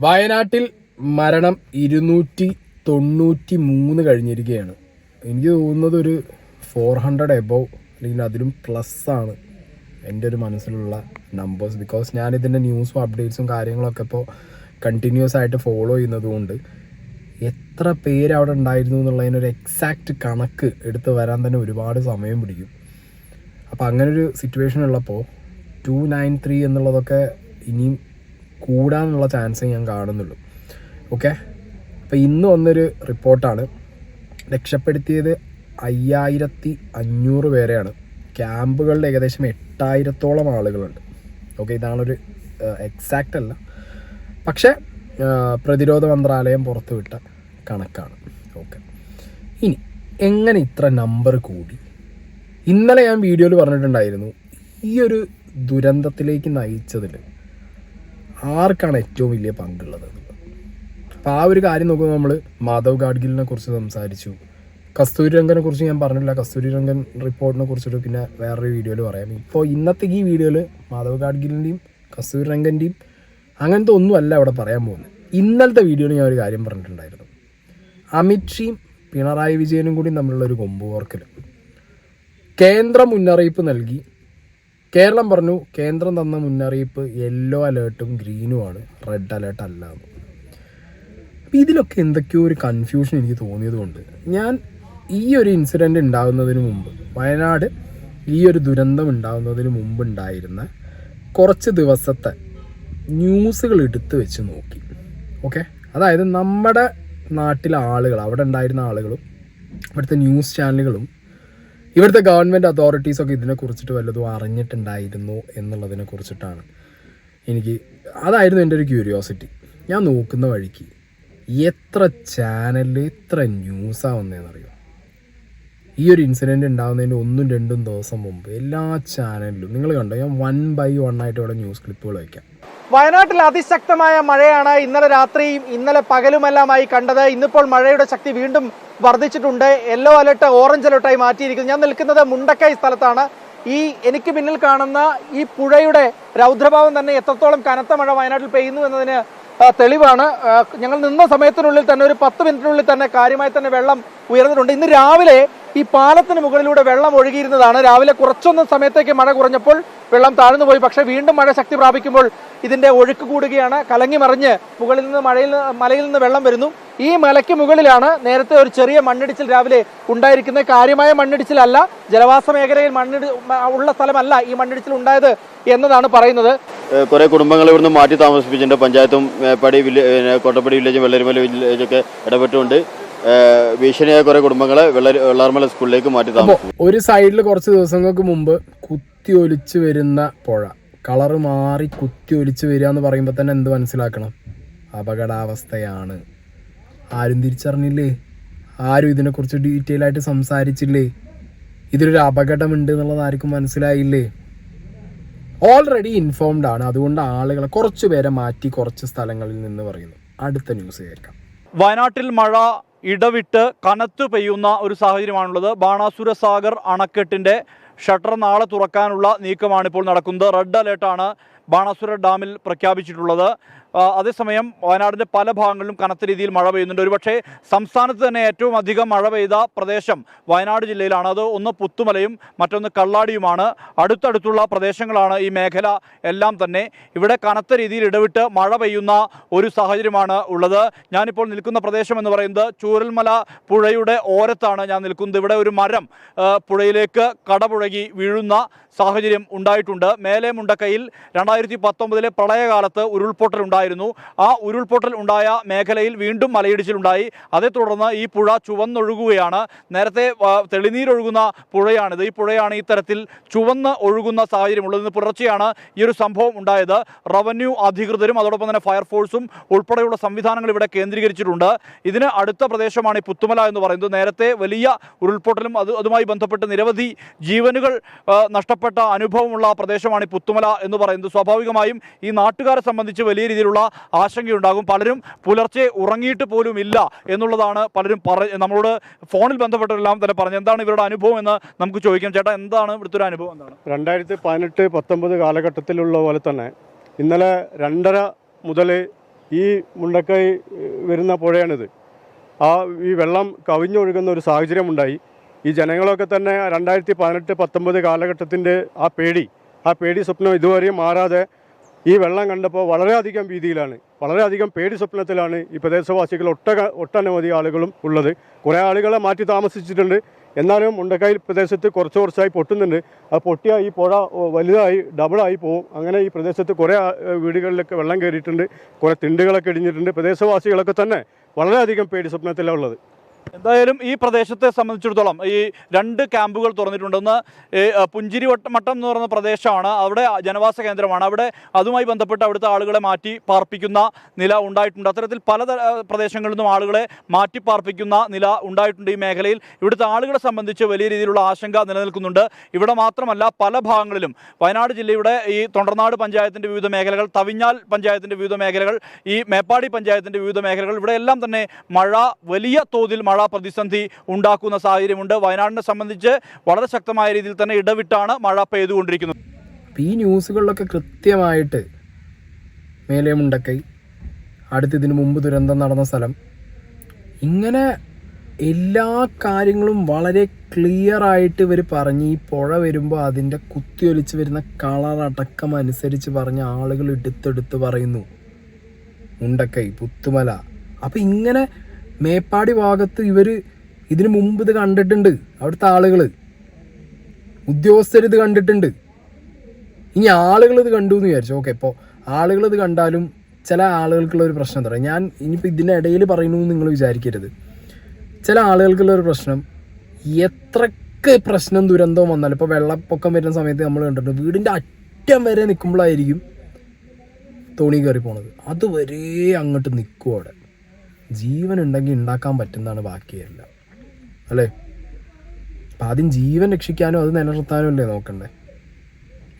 വയനാട്ടിൽ മരണം ഇരുന്നൂറ്റി തൊണ്ണൂറ്റി മൂന്ന് കഴിഞ്ഞിരിക്കുകയാണ്. എനിക്ക് തോന്നുന്നത് ഒരു ഫോർ ഹൺഡ്രഡ് എബവ് അല്ലെങ്കിൽ അതിലും പ്ലസ് ആണ് എന്റെ ഒരു മനസ്സിലുള്ള നമ്പേഴ്സ് ബിക്കോസ് ഞാൻ ഇതിന്റെ ന്യൂസും അപ്ഡേറ്റ്സും കാര്യങ്ങളൊക്കെ ഇപ്പോൾ കണ്ടിന്യൂസ് ആയിട്ട് ഫോളോ ചെയ്യുന്നതുകൊണ്ട് എത്ര പേര് അവിടെ ഉണ്ടായിരുന്നു എന്നുള്ളതിനൊരു എക്സാക്റ്റ് കണക്ക് എടുത്ത് വരാൻ തന്നെ ഒരുപാട് സമയം പിടിക്കും. അപ്പോൾ അങ്ങനൊരു സിറ്റുവേഷൻ ഉള്ളപ്പോൾ ടു നയൻ ത്രീ എന്നുള്ളതൊക്കെ ഇനിയും കൂടാനുള്ള ചാൻസ് ഞാൻ കാണുന്നുള്ളൂ. ഓക്കെ അപ്പോൾ ഇന്ന് വന്നൊരു റിപ്പോർട്ടാണ്. രക്ഷപ്പെടുത്തിയത് അയ്യായിരത്തി അഞ്ഞൂറ് പേരെയാണ്. ക്യാമ്പുകളിൽ ഏകദേശം എട്ടായിരത്തോളം ആളുകളുണ്ട്. ഓക്കെ ഇതാണൊരു എക്സാക്റ്റ് അല്ല. പക്ഷേ പ്രതിരോധ മന്ത്രാലയം പുറത്തുവിട്ട കണക്കാണ്. ഓക്കെ ഇനി എങ്ങനെ ഇത്ര നമ്പർ കൂടി? ഇന്നലെ ഞാൻ വീഡിയോയിൽ പറഞ്ഞിട്ടുണ്ടായിരുന്നു ഈ ഒരു ദുരന്തത്തിലേക്ക് നയിച്ചതിൽ ആർക്കാണ് ഏറ്റവും വലിയ പങ്കുള്ളത്? അപ്പോൾ ആ ഒരു കാര്യം നോക്കുമ്പോൾ നമ്മൾ മാധവ് ഗാഡ്ഗിലിനെ കുറിച്ച് സംസാരിച്ചു. കസ്തൂരി രംഗനെ കുറിച്ച് ഞാൻ പറഞ്ഞില്ല. കസ്തൂരി രംഗൻ റിപ്പോർട്ടിനെ കുറിച്ചിട്ട് പിന്നെ വേറൊരു വീഡിയോയിൽ പറയാം. ഇപ്പോൾ ഇന്നത്തെ ഈ വീഡിയോയിൽ മാധവ് ഗാഡ്ഗിലിന്റെയും കസ്തൂരി രംഗന്റെയും അങ്ങനത്തെ ഒന്നുമല്ല അവിടെ പറയാൻ പോകുന്നത്. ഇന്നലത്തെ വീഡിയോയിൽ ഞാൻ ഒരു കാര്യം പറഞ്ഞിട്ടുണ്ടായിരുന്നു. അമിത് ഷീയും പിണറായി വിജയനും കൂടി തമ്മിലുള്ള ഒരു കൊമ്പ് കേന്ദ്ര മുന്നറിയിപ്പ് നൽകി കേരളം പറഞ്ഞു കേന്ദ്രം തന്ന മുന്നറിയിപ്പ് യെല്ലോ അലേർട്ടും ഗ്രീനുമാണ് റെഡ് അലേർട്ട് അല്ല എന്ന്. അപ്പം ഇതിലൊക്കെ എന്തൊക്കെയോ ഒരു കൺഫ്യൂഷൻ എനിക്ക് തോന്നിയതുകൊണ്ട് ഞാൻ ഈ ഒരു ഇൻസിഡന്റ് ഉണ്ടാകുന്നതിന് മുമ്പ് വയനാട് ഈ ഒരു ദുരന്തം ഉണ്ടാകുന്നതിന് മുമ്പ് ഉണ്ടായിരുന്ന കുറച്ച് ദിവസത്തെ ന്യൂസുകൾ എടുത്തു വെച്ച് നോക്കി. ഓക്കെ അതായത് നമ്മുടെ നാട്ടിലെ ആളുകൾ അവിടെ ഉണ്ടായിരുന്ന ആളുകളും ഇവിടുത്തെ ന്യൂസ് ചാനലുകളും ഇവിടുത്തെ ഗവൺമെന്റ് അതോറിറ്റീസൊക്കെ ഇതിനെ കുറിച്ചിട്ട് വല്ലതും അറിഞ്ഞിട്ടുണ്ടായിരുന്നു എന്നുള്ളതിനെ കുറിച്ചിട്ടാണ് എനിക്ക് അതായിരുന്നു എന്റെ ഒരു ക്യൂരിയോസിറ്റി ഞാൻ നോക്കുന്ന വഴിക്ക് എത്ര ചാനലിൽ എത്ര ന്യൂസാണ് വന്നതെന്നറിയോ ഈ ഒരു ഇൻസിഡന്റ് ഉണ്ടാകുന്നതിന് ഒന്നും രണ്ടും ദിവസം മുമ്പ് എല്ലാ ചാനലിലും നിങ്ങൾ കണ്ടോ? ഞാൻ വൺ ബൈ വൺ ആയിട്ട് ഇവിടെ ന്യൂസ് ക്ലിപ്പുകൾ വയ്ക്കാം. വയനാട്ടിൽ അതിശക്തമായ മഴയാണ് ഇന്നലെ രാത്രിയും ഇന്നലെ പകലുമെല്ലാമായി കണ്ടത്. ഇന്നിപ്പോൾ മഴയുടെ ശക്തി വീണ്ടും വർദ്ധിച്ചിട്ടുണ്ട്. യെല്ലോ അലർട്ട് ഓറഞ്ച് അലർട്ടായി മാറ്റിയിരിക്കുന്നു. ഞാൻ നിൽക്കുന്നത് മുണ്ടക്കൈ സ്ഥലത്താണ്. ഈ എനിക്ക് പിന്നിൽ കാണുന്ന ഈ പുഴയുടെ രൗദ്രഭാവം തന്നെ എത്രത്തോളം കനത്ത മഴ വയനാട്ടിൽ പെയ്യുന്നു എന്നതിന് തെളിവാണ്. ഞങ്ങൾ നിന്ന സമയത്തിനുള്ളിൽ തന്നെ ഒരു പത്ത് മിനിറ്റിനുള്ളിൽ തന്നെ കാര്യമായി തന്നെ വെള്ളം ഉയർന്നിട്ടുണ്ട്. ഇന്ന് രാവിലെ ഈ പാലത്തിന് മുകളിലൂടെ വെള്ളം ഒഴുകിയിരുന്നതാണ്. രാവിലെ കുറച്ചൊന്നും സമയത്തേക്ക് മഴ കുറഞ്ഞപ്പോൾ വെള്ളം താഴ്ന്നു പോയി. പക്ഷേ വീണ്ടും മഴ ശക്തി പ്രാപിക്കുമ്പോൾ ഇതിന്റെ ഒഴുക്ക് കൂടുകയാണ്. കലങ്ങി മറിഞ്ഞ് മുകളിൽ നിന്ന് മഴയിൽ മലയിൽ നിന്ന് വെള്ളം വരുന്നു. ഈ മലയ്ക്ക് മുകളിലാണ് നേരത്തെ ഒരു ചെറിയ മണ്ണിടിച്ചിൽ രാവിലെ ഉണ്ടായിരിക്കുന്നത്. കാര്യമായ മണ്ണിടിച്ചിലല്ല ജലവാസ മേഖലയിൽ മണ്ണിടി ഉള്ള സ്ഥലമല്ല ഈ മണ്ണിടിച്ചിൽ ഉണ്ടായത് എന്നതാണ് പറയുന്നത്. കുറെ കുടുംബങ്ങളെ ഇവിടുന്ന് മാറ്റി താമസിപ്പിച്ചിട്ടുണ്ട്. പഞ്ചായത്തും മേപ്പാടി വില്ലേജ് കൊട്ടപ്പടി വില്ലേജും വെള്ളരിമല വില്ലേജൊക്കെ ഇടപെട്ടുകൊണ്ട് ഭീഷണിയായ കുറെ കുടുംബങ്ങളെ വെള്ളാർമല സ്കൂളിലേക്ക് മാറ്റി താമസിക്കും. താമസിപ്പിച്ചു ഒരു സൈഡിൽ കുറച്ച് ദിവസങ്ങൾക്ക് മുമ്പ് കുത്തി ഒലിച്ചു വരുന്ന പുഴ. കളർ മാറി കുത്തി ഒലിച്ചു വരിക എന്ന് പറയുമ്പോൾ തന്നെ എന്ത് മനസ്സിലാക്കണം? അപകടാവസ്ഥയാണ്. ആരും തിരിച്ചറിഞ്ഞില്ലേ? ആരും ഇതിനെക്കുറിച്ച് ഡീറ്റെയിൽ ആയിട്ട് സംസാരിച്ചില്ലേ? ഇതിലൊരു അപകടമുണ്ട് എന്നുള്ളത് ആർക്കും മനസ്സിലായില്ലേ? ഓൾറെഡി ഇൻഫോംഡ് ആണ്. അതുകൊണ്ട് ആളുകളെ കുറച്ച് പേരെ മാറ്റി കുറച്ച് സ്ഥലങ്ങളിൽ നിന്ന് പറയുന്നു. അടുത്ത ന്യൂസ് കേൾക്കാം. വയനാട്ടിൽ മഴ ഇടവിട്ട് കനത്തു പെയ്യുന്ന ഒരു സാഹചര്യമാണുള്ളത്. ബാണാസുര സാഗർ അണക്കെട്ടിന്റെ ഷട്ടർ നാളെ തുറക്കാനുള്ള നീക്കമാണ് ഇപ്പോൾ നടക്കുന്നത്. റെഡ് അലേർട്ടാണ് ബാണാസുര ഡാമിൽ പ്രഖ്യാപിച്ചിട്ടുള്ളത്. അതേസമയം വയനാടിന്റെ പല ഭാഗങ്ങളിലും കനത്ത രീതിയിൽ മഴ പെയ്യുന്നുണ്ട്. ഒരുപക്ഷെ സംസ്ഥാനത്ത് തന്നെ ഏറ്റവും അധികം മഴ പെയ്ത പ്രദേശം വയനാട് ജില്ലയിലാണ്. അത് ഒന്ന് പുത്തുമലയും മറ്റൊന്ന് കള്ളാടിയുമാണ്. അടുത്തടുത്തുള്ള പ്രദേശങ്ങളാണ് ഈ മേഖല എല്ലാം തന്നെ. ഇവിടെ കനത്ത രീതിയിൽ ഇടവിട്ട് മഴ പെയ്യുന്ന ഒരു സാഹചര്യമാണ് ഉള്ളത്. ഞാനിപ്പോൾ നിൽക്കുന്ന പ്രദേശം എന്ന് പറയുന്നത് ചൂരൽമല പുഴയുടെ ഓരത്താണ് ഞാൻ നിൽക്കുന്നത്. ഇവിടെ ഒരു മരം പുഴയിലേക്ക് കടപുഴകി വീഴുന്ന സാഹചര്യം ഉണ്ടായിട്ടുണ്ട്. മേലെ മുണ്ടക്കയിൽ രണ്ടായിരത്തി പത്തൊമ്പതിലെ പ്രളയകാലത്ത് ഉരുൾപൊട്ടൽ ഉണ്ടായിരുന്നു. ആ ഉരുൾപൊട്ടൽ ഉണ്ടായ മേഖലയിൽ വീണ്ടും മലയിടിച്ചിലുണ്ടായി. അതേ തുടർന്ന് ഈ പുഴ ചുവന്നൊഴുകുകയാണ്. നേരത്തെ തെളിനീരൊഴുകുന്ന പുഴയാണിത്. ഈ പുഴയാണ് ഇത്തരത്തിൽ തരത്തിൽ ചുവന്ന് ഒഴുകുന്ന സാഹചര്യമുള്ളത്. ഇന്ന് പുലർച്ചെയാണ് ഈ ഒരു സംഭവം ഉണ്ടായത്. റവന്യൂ അധികൃതരും അതോടൊപ്പം തന്നെ ഫയർഫോഴ്സും ഉൾപ്പെടെയുള്ള സംവിധാനങ്ങൾ ഇവിടെ കേന്ദ്രീകരിച്ചിട്ടുണ്ട്. ഇതിന് അടുത്ത പ്രദേശമാണ് ഈ പുത്തുമല എന്ന് പറയുന്നത്. നേരത്തെ വലിയ ഉരുൾപൊട്ടലും അത് അതുമായി ബന്ധപ്പെട്ട് നിരവധി ജീവനുകൾ നഷ്ടപ്പെട്ട അനുഭവമുള്ള പ്രദേശമാണ് ഈ പുത്തുമല എന്ന് പറയുന്നത്. സ്വാഭാവികമായും ഈ നാട്ടുകാരെ സംബന്ധിച്ച് വലിയ രീതിയിലുള്ള ആശങ്കയുണ്ടാകും. പലരും പുലർച്ചെ ഉറങ്ങിയിട്ട് പോലും ഇല്ല എന്നുള്ളതാണ് പലരും പറ നമ്മളോട് ഫോണിൽ ബന്ധപ്പെട്ടവരെല്ലാം തന്നെ പറഞ്ഞു എന്താണ് ഇവരുടെ അനുഭവം എന്ന് നമുക്ക് ചോദിക്കാം. ചേട്ടാ എന്താണ് ഇവിടുത്തെ ഒരു അനുഭവം? എന്താണ്? രണ്ടായിരത്തി പതിനെട്ട് പത്തൊമ്പത് കാലഘട്ടത്തിലുള്ള പോലെ തന്നെ ഇന്നലെ രണ്ടര മുതൽ ഈ മുണ്ടക്കൈ വരുന്ന പുഴയാണിത്. ആ ഈ വെള്ളം കവിഞ്ഞൊഴുകുന്ന ഒരു സാഹചര്യമുണ്ടായി. ഈ ജനങ്ങളൊക്കെ തന്നെ രണ്ടായിരത്തി പതിനെട്ട് പത്തൊമ്പത് കാലഘട്ടത്തിന്റെ ആ പേടി ആ പേടി സ്വപ്നം ഇതുവരെയും മാറാതെ ഈ വെള്ളം കണ്ടപ്പോൾ വളരെയധികം ഭീതിയിലാണ്. വളരെയധികം പേടി സ്വപ്നത്തിലാണ് ഈ പ്രദേശവാസികൾ ഒട്ട ഒട്ടനവധി ആളുകളും ഉള്ളത്. കുറേ ആളുകളെ മാറ്റി താമസിച്ചിട്ടുണ്ട്. എന്നാലും മുണ്ടക്കായൽ പ്രദേശത്ത് കുറച്ച് കുറച്ചായി പൊട്ടുന്നുണ്ട്. ആ പൊട്ടിയ ഈ പുഴ വലുതായി ഡബിളായി പോകും അങ്ങനെ ഈ പ്രദേശത്ത് കുറേ വീടുകളിലൊക്കെ വെള്ളം കയറിയിട്ടുണ്ട്. കുറേ തിണ്ടുകളൊക്കെ ഇടിഞ്ഞിട്ടുണ്ട്. പ്രദേശവാസികളൊക്കെ തന്നെ വളരെയധികം പേടി സ്വപ്നത്തിലാണ് ഉള്ളത്. എന്തായാലും ഈ പ്രദേശത്തെ സംബന്ധിച്ചിടത്തോളം ഈ രണ്ട് ക്യാമ്പുകൾ തുറന്നിട്ടുണ്ടെന്ന് പുഞ്ചിരി മട്ടം എന്ന് പറയുന്ന പ്രദേശമാണ്. അവിടെ ജനവാസ കേന്ദ്രമാണ്. അവിടെ അതുമായി ബന്ധപ്പെട്ട് അവിടുത്തെ ആളുകളെ മാറ്റി പാർപ്പിക്കുന്ന നില ഉണ്ടായിട്ടുണ്ട്. അത്തരത്തിൽ പല പ്രദേശങ്ങളിൽ നിന്നും ആളുകളെ മാറ്റി പാർപ്പിക്കുന്ന നില ഉണ്ടായിട്ടുണ്ട് ഈ മേഖലയിൽ. ഇവിടുത്തെ ആളുകളെ സംബന്ധിച്ച് വലിയ രീതിയിലുള്ള ആശങ്ക നിലനിൽക്കുന്നുണ്ട്. ഇവിടെ മാത്രമല്ല പല ഭാഗങ്ങളിലും വയനാട് ജില്ലയുടെ ഈ തൊണ്ടർനാട് പഞ്ചായത്തിന്റെ വിവിധ മേഖലകൾ തവിഞ്ഞാൽ പഞ്ചായത്തിന്റെ വിവിധ മേഖലകൾ ഈ മേപ്പാടി പഞ്ചായത്തിന്റെ വിവിധ മേഖലകൾ ഇവിടെയെല്ലാം തന്നെ മഴ വലിയ തോതിൽ മഴ പ്രതിസന്ധി ഉണ്ടാക്കുന്ന സാഹചര്യമുണ്ട്. വയനാടിനെ സംബന്ധിച്ച് വളരെ ശക്തമായ രീതിയിൽ തന്നെ ഇടവിട്ടാണ് മഴ പെയ്തുകൊണ്ടിരിക്കുന്നത്. ഈ ന്യൂസുകളിലൊക്കെ കൃത്യമായിട്ട് മേലെ മുണ്ടക്കൈ അടുത്ത് മുമ്പ് ദുരന്തം നടന്ന സ്ഥലം. ഇങ്ങനെ എല്ലാ കാര്യങ്ങളും വളരെ ക്ലിയർ ആയിട്ട് ഇവർ പറഞ്ഞ്. ഈ പുഴ വരുമ്പോൾ അതിന്റെ കുത്തിയൊലിച്ച് വരുന്ന കളർ അടക്കം അനുസരിച്ച് പറഞ്ഞ് ആളുകൾ എടുത്തെടുത്ത് പറയുന്നു. മുണ്ടക്കൈ പുത്തുമല. അപ്പം ഇങ്ങനെ മേപ്പാടി ഭാഗത്ത് ഇവർ ഇതിനു മുമ്പ് ഇത് കണ്ടിട്ടുണ്ട്. അവിടുത്തെ ആളുകൾ ഉദ്യോഗസ്ഥർ ഇത് കണ്ടിട്ടുണ്ട്. ഇനി ആളുകൾ ഇത് കണ്ടു എന്ന് വിചാരിച്ചു. ഓക്കെ ഇപ്പോൾ ആളുകൾ ഇത് കണ്ടാലും ചില ആളുകൾക്കുള്ള ഒരു പ്രശ്നം എന്താ ഞാൻ ഇനിയിപ്പോൾ ഇതിന്റെ ഇടയിൽ പറയുന്നു നിങ്ങൾ വിചാരിക്കരുത്. ചില ആളുകൾക്കുള്ള ഒരു പ്രശ്നം എത്രക്ക് പ്രശ്നം ദുരന്തം വന്നാലും ഇപ്പോൾ വെള്ളപ്പൊക്കം വരുന്ന സമയത്ത് നമ്മൾ കണ്ടിട്ടുണ്ട് വീടിന്റെ അറ്റം വരെ നിൽക്കുമ്പോഴായിരിക്കും തോണി കയറി പോണത് അതുവരെ അങ്ങോട്ട് നിൽക്കും അവിടെ. ജീവൻ ഉണ്ടെങ്കിൽ ഉണ്ടാക്കാൻ പറ്റുന്നതാണ് ബാക്കിയെല്ലാം. അല്ലേ? അപ്പം ആദ്യം ജീവൻ രക്ഷിക്കാനും അത് നിലനിർത്താനും അല്ലേ നോക്കണ്ടേ?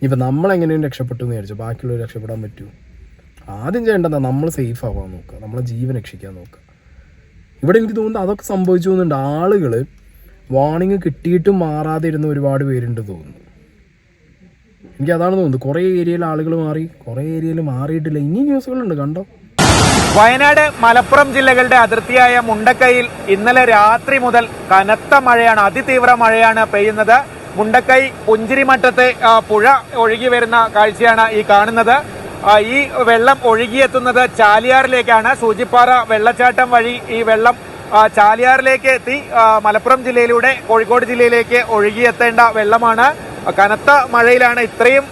ഇപ്പം നമ്മളെങ്ങനെയും രക്ഷപ്പെട്ടു എന്ന് വിചാരിച്ചു. ബാക്കിയുള്ളവർ രക്ഷപ്പെടാൻ പറ്റൂ. ആദ്യം ചെയ്യേണ്ടതാ നമ്മൾ സേഫ് ആവാൻ നോക്കുക. നമ്മളെ ജീവൻ രക്ഷിക്കാൻ നോക്കുക. ഇവിടെ എനിക്ക് തോന്നുന്നത് അതൊക്കെ സംഭവിച്ചു തോന്നുന്നുണ്ട് ആളുകൾ വാണിംഗ് കിട്ടിയിട്ടും മാറാതെ ഇരുന്ന ഒരുപാട് പേരുണ്ട് തോന്നുന്നു. എനിക്ക് അതാണ് തോന്നുന്നത്. കുറേ ഏരിയയിൽ ആളുകൾ മാറി കുറേ ഏരിയയിൽ മാറിയിട്ടില്ല. ഇനി ന്യൂസുകളുണ്ട് കണ്ടോ? വയനാട് മലപ്പുറം ജില്ലകളുടെ അതിർത്തിയായ മുണ്ടക്കൈയിൽ ഇന്നലെ രാത്രി മുതൽ കനത്ത മഴയാണ് അതിതീവ്ര മഴയാണ് പെയ്യുന്നത്. മുണ്ടക്കൈ പുഞ്ചിരിമട്ടത്തെ പുഴ ഒഴുകി വരുന്ന കാഴ്ചയാണ് ഈ കാണുന്നത്. ഈ വെള്ളം ഒഴുകിയെത്തുന്നത് ചാലിയാറിലേക്കാണ്. സൂചിപ്പാറ വെള്ളച്ചാട്ടം വഴി ഈ വെള്ളം ചാലിയാറിലേക്ക് എത്തി. മലപ്പുറം ജില്ലയിലൂടെ കോഴിക്കോട് ജില്ലയിലേക്ക് ഒഴുകിയെത്തേണ്ട വെള്ളമാണ്. കനത്ത മഴയിലാണ് ഇത്രയും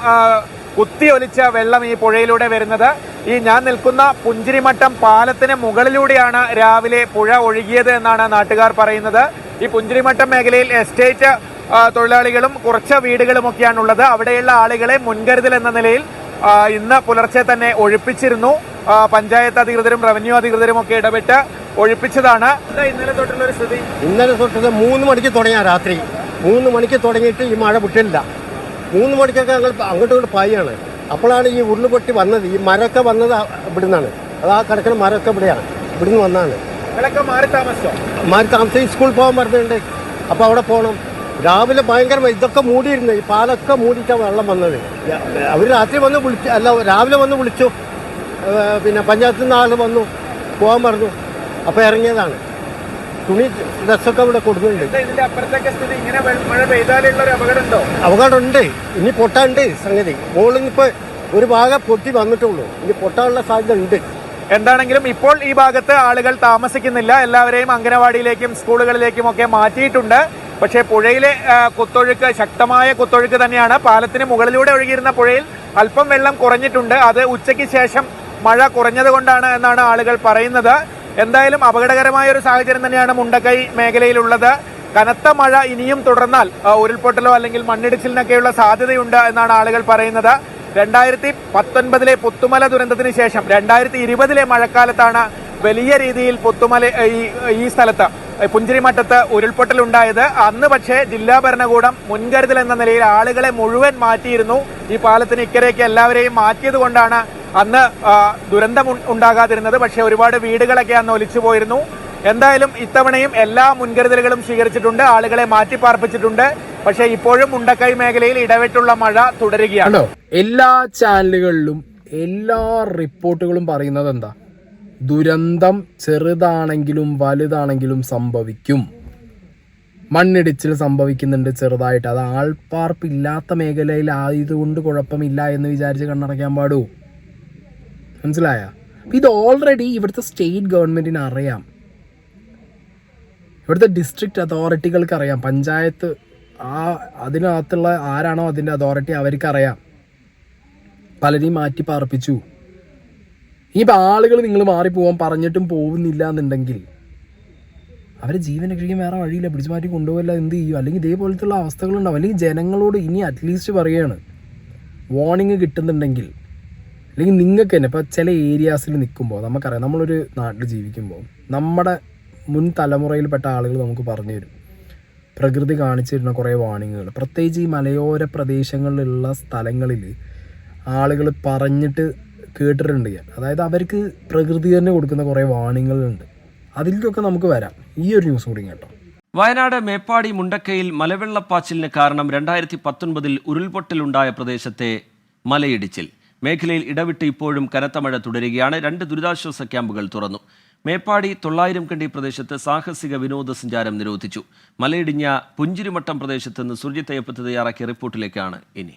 കുത്തിയൊലിച്ച വെള്ളം ഈ പുഴയിലൂടെ വരുന്നത്. ഈ ഞാൻ നിൽക്കുന്ന പുഞ്ചിരിമട്ടം പാലത്തിന് മുകളിലൂടെയാണ് രാവിലെ പുഴ ഒഴുകിയത് എന്നാണ് നാട്ടുകാർ പറയുന്നത്. ഈ പുഞ്ചിരിമട്ടം മേഖലയിൽ എസ്റ്റേറ്റ് തൊഴിലാളികളും കുറച്ച് വീടുകളുമൊക്കെയാണുള്ളത്. അവിടെയുള്ള ആളുകളെ മുൻകരുതൽ എന്ന നിലയിൽ ഇന്ന് പുലർച്ചെ തന്നെ ഒഴിപ്പിച്ചിരുന്നു. പഞ്ചായത്ത് അധികൃതരും റവന്യൂ അധികൃതരും ഒക്കെ ഇടപെട്ട് ഒഴിപ്പിച്ചതാണ്. ഇന്നലെ തൊട്ടുള്ള ഒരു സ്ഥിതി? ഇന്നലെ തൊട്ടത് മൂന്ന് മണിക്ക് തുടങ്ങിയ രാത്രി. മൂന്ന് മണിക്ക് തുടങ്ങിയിട്ട് ഈ മഴ വിട്ടില്ല. മൂന്ന് മണിക്കൊക്കെ ഞങ്ങൾ അങ്ങോട്ടും ഇങ്ങോട്ട് പായാണ്. അപ്പോഴാണ് ഈ ഉരുളുപൊട്ടി വന്നത്. ഈ മരമൊക്കെ വന്നത് ഇവിടെ ഇവിടുന്നാണ്. അത് ആ കിടക്കുന്ന മരമൊക്കെ ഇവിടെയാണ്. ഇവിടുന്ന് വന്നാണ് മാറി താമസിച്ചോ? മാറി താമസിച്ച് സ്കൂളിൽ പോകാൻ പറഞ്ഞിട്ടുണ്ട് അപ്പോൾ അവിടെ പോകണം രാവിലെ ഭയങ്കര ഇതൊക്കെ മൂടിയിരുന്നു. ഈ പാലൊക്കെ മൂടിയിട്ടാണ് വെള്ളം വന്നത്. അവർ രാത്രി വന്ന് വിളിച്ചു അല്ല രാവിലെ വന്ന് വിളിച്ചു. പിന്നെ പഞ്ചായത്തിൽ നിന്ന് ആൾ വന്നു. പോകാൻ പറഞ്ഞു. അപ്പോൾ ഇറങ്ങിയതാണ്. തുണി ഡ്രസ്സൊക്കെ ഇവിടെ കൊടുക്കുന്നുണ്ട്. ഇതിന്റെ അപ്പുറത്തൊക്കെ സ്ഥിതി? ഇങ്ങനെ വെ- മഴ പെയ്താലുള്ള ഒരു അപകടം ഉണ്ടോ അപകടമുണ്ട്. ഇനി പൊട്ടാണ്ട് സംഗതി. മുകളിൽ നിന്ന് ഇപ്പോൾ ഒരു ഭാഗം പൊട്ടി വന്നിട്ടുള്ളൂ. ഇനി പൊട്ടാനുള്ള സാധ്യത ഉണ്ട് എന്താണെങ്കിലും ഇപ്പോൾ ഈ ഭാഗത്ത് ആളുകൾ താമസിക്കുന്നില്ല. എല്ലാവരെയും അംഗനവാടിയിലേക്കും സ്കൂളുകളിലേക്കും ഒക്കെ മാറ്റിയിട്ടുണ്ട്. പക്ഷേ പുഴയിലെ കുത്തൊഴുക്ക് ശക്തമായ കുത്തൊഴുക്ക് തന്നെയാണ്. പാലത്തിന് മുകളിലൂടെ ഒഴുകിയിരുന്ന പുഴയിൽ അല്പം വെള്ളം കുറഞ്ഞിട്ടുണ്ട്. അത് ഉച്ചയ്ക്ക് ശേഷം മഴ കുറഞ്ഞത് കൊണ്ടാണ് എന്നാണ് ആളുകൾ പറയുന്നത്. എന്തായാലും അപകടകരമായ ഒരു സാഹചര്യം തന്നെയാണ് മുണ്ടക്കൈ മേഖലയിലുള്ളത്. കനത്ത മഴ ഇനിയും തുടർന്നാൽ ഉരുൾപൊട്ടലോ അല്ലെങ്കിൽ മണ്ണിടിച്ചിലിനൊക്കെയുള്ള സാധ്യതയുണ്ട് എന്നാണ് ആളുകൾ പറയുന്നത്. രണ്ടായിരത്തി പത്തൊൻപതിലെ പുത്തുമല ദുരന്തത്തിന് ശേഷം രണ്ടായിരത്തി ഇരുപതിലെ മഴക്കാലത്താണ് വലിയ രീതിയിൽ പുത്തുമല ഈ സ്ഥലത്ത് പുഞ്ചിരിമട്ടത്ത് ഉരുൾപൊട്ടലുണ്ടായത്. അന്ന് പക്ഷേ ജില്ലാ ഭരണകൂടം മുൻകരുതൽ എന്ന നിലയിൽ ആളുകളെ മുഴുവൻ മാറ്റിയിരുന്നു. ഈ പാലത്തിന് ഇക്കരയ്ക്ക് എല്ലാവരെയും മാറ്റിയത് കൊണ്ടാണ് അന്ന് ദുരന്തം ഉണ്ടാകാതിരുന്നത്. പക്ഷേ ഒരുപാട് വീടുകളൊക്കെ അന്ന് ഒലിച്ചു പോയിരുന്നു. എന്തായാലും ഇത്തവണയും എല്ലാ മുൻകരുതലുകളും സ്വീകരിച്ചിട്ടുണ്ട്. ആളുകളെ മാറ്റിപ്പാർപ്പിച്ചിട്ടുണ്ട്. പക്ഷേ ഇപ്പോഴും മുണ്ടക്കൈ മേഖലയിൽ ഇടവിട്ടുള്ള മഴ തുടരുകയാണ്. എല്ലാ ചാനലുകളിലും എല്ലാ റിപ്പോർട്ടുകളും പറയുന്നത് എന്താ? ദുരന്തം ചെറുതാണെങ്കിലും വലുതാണെങ്കിലും സംഭവിക്കും. മണ്ണിടിച്ചിൽ സംഭവിക്കുന്നുണ്ട് ചെറുതായിട്ട്. അത് ആൾപ്പാർപ്പില്ലാത്ത മേഖലയിലായതുകൊണ്ട് കുഴപ്പമില്ല എന്ന് വിചാരിച്ച് കണ്ണടയ്ക്കാൻ പാടൂ. മനസ്സിലായ? ഇത് ഓൾറെഡി ഇവിടുത്തെ സ്റ്റേറ്റ് ഗവൺമെന്റിന് അറിയാം. ഇവിടുത്തെ ഡിസ്ട്രിക്റ്റ് അതോറിറ്റികൾക്ക് അറിയാം. പഞ്ചായത്ത് ആ അതിനകത്തുള്ള ആരാണോ അതിന്റെ അതോറിറ്റി അവർക്കറിയാം പലരെയും മാറ്റി പാർപ്പിച്ചു ഇനിയിപ്പോൾ ആളുകൾ നിങ്ങൾ മാറിപ്പോവാൻ പറഞ്ഞിട്ടും പോകുന്നില്ല എന്നുണ്ടെങ്കിൽ അവരെ ജീവൻ രക്ഷിക്കാൻ വേറെ വഴിയില്ല. പിടിച്ചു മാറ്റി കൊണ്ടുപോകില്ല എന്ത് ചെയ്യും? അല്ലെങ്കിൽ ഇതേപോലത്തുള്ള അവസ്ഥകളുണ്ടാവും. അല്ലെങ്കിൽ ജനങ്ങളോട് ഇനി അറ്റ്ലീസ്റ്റ് പറയുകയാണ് വാർണിംഗ് കിട്ടുന്നുണ്ടെങ്കിൽ. അല്ലെങ്കിൽ നിങ്ങൾക്ക് തന്നെ ഇപ്പോൾ ചില ഏരിയാസിൽ നിൽക്കുമ്പോൾ നമുക്കറിയാം നമ്മളൊരു നാട്ടിൽ ജീവിക്കുമ്പോൾ നമ്മുടെ മുൻ തലമുറയിൽപ്പെട്ട ആളുകൾ നമുക്ക് പറഞ്ഞു തരും. പ്രകൃതി കാണിച്ചു തരുന്ന കുറേ വാണിങ്ങുകൾ പ്രത്യേകിച്ച് ഈ മലയോര പ്രദേശങ്ങളിലുള്ള സ്ഥലങ്ങളിൽ ആളുകൾ പറഞ്ഞിട്ട് കേട്ടിട്ടുണ്ട് ഞാൻ. അതായത് അവർക്ക് പ്രകൃതി തന്നെ കൊടുക്കുന്ന കുറേ വാണിങ്ങളുണ്ട് അതിലേക്കൊക്കെ നമുക്ക് വരാം. ഈ ഒരു ന്യൂസ് കൂടി കേട്ടോ. വയനാട് മേപ്പാടി മുണ്ടക്കയിൽ മലവെള്ളപ്പാച്ചിലിന് കാരണം രണ്ടായിരത്തി പത്തൊൻപതിൽ ഉരുൾപൊട്ടലുണ്ടായ പ്രദേശത്തെ മലയിടിച്ചിൽ. മേഖലയിൽ ഇടവിട്ട് ഇപ്പോഴും കനത്ത മഴ തുടരുകയാണ്. രണ്ട് ദുരിതാശ്വാസ ക്യാമ്പുകൾ തുറന്നു. മേപ്പാടി തൊള്ളായിരം കണ്ടി പ്രദേശത്ത് സാഹസിക വിനോദസഞ്ചാരം നിരോധിച്ചു. മലയിടിഞ്ഞ പുഞ്ചിരിമട്ടം പ്രദേശത്ത് നിന്ന് സുർജിത്ത് അയ്യപ്പത്ത് തയ്യാറാക്കിയ റിപ്പോർട്ടിലേക്കാണ് ഇനി.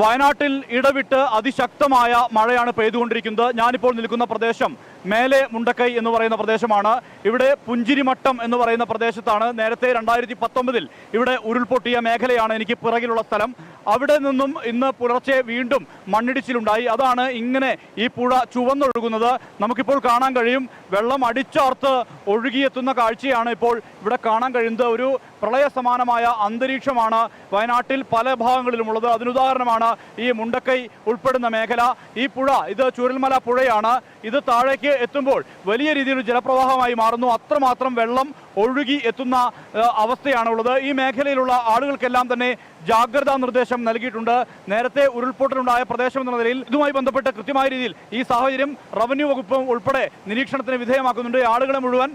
വയനാട്ടിൽ ഇടവിട്ട് അതിശക്തമായ മഴയാണ് പെയ്തുകൊണ്ടിരിക്കുന്നത്. ഞാനിപ്പോൾ നിൽക്കുന്ന പ്രദേശം മേലെ മുണ്ടക്കൈ എന്ന് പറയുന്ന പ്രദേശമാണ്. ഇവിടെ പുഞ്ചിരിമട്ടം എന്ന് പറയുന്ന പ്രദേശത്താണ്. നേരത്തെ രണ്ടായിരത്തി പത്തൊമ്പതിൽ ഇവിടെ ഉരുൾപൊട്ടിയ മേഖലയാണ് എനിക്ക് പിറകിലുള്ള സ്ഥലം. അവിടെ നിന്നും ഇന്ന് പുലർച്ചെ വീണ്ടും മണ്ണിടിച്ചിലുണ്ടായി. അതാണ് ഇങ്ങനെ ഈ പുഴ ചുവന്നൊഴുകുന്നത്. നമുക്കിപ്പോൾ കാണാൻ കഴിയും. വെള്ളം അടിച്ചാർത്ത് ഒഴുകിയെത്തുന്ന കാഴ്ചയാണ് ഇപ്പോൾ ഇവിടെ കാണാൻ കഴിയുന്നത്. ഒരു പ്രളയ സമാനമായ അന്തരീക്ഷമാണ് വയനാട്ടിൽ പല ഭാഗങ്ങളിലുമുള്ളത് അതിനുദാഹരണമാണ് ഈ മുണ്ടക്കൈ ഉൾപ്പെടുന്ന മേഖല. ഈ പുഴ ഇത് ചുരൽമല പുഴയാണ്. ഇത് താഴേക്ക് എത്തുമ്പോൾ വലിയ രീതിയിൽ ജലപ്രവാഹമായി മാറുന്നു. അത്രമാത്രം വെള്ളം ഒഴുകി എത്തുന്ന അവസ്ഥയാണുള്ളത്. ഈ മേഖലയിലുള്ള ആളുകൾക്കെല്ലാം തന്നെ ജാഗ്രതാ നിർദ്ദേശം നൽകിയിട്ടുണ്ട്. നേരത്തെ ഉരുൾപൊട്ടലുണ്ടായ പ്രദേശം എന്ന നിലയിൽ ഇതുമായി ബന്ധപ്പെട്ട് കൃത്യമായ രീതിയിൽ ഈ സാഹചര്യം റവന്യൂ വകുപ്പ് ഉൾപ്പെടെ നിരീക്ഷണത്തിന് വിധേയമാക്കുന്നുണ്ട്. ആളുകളെ മുഴുവൻ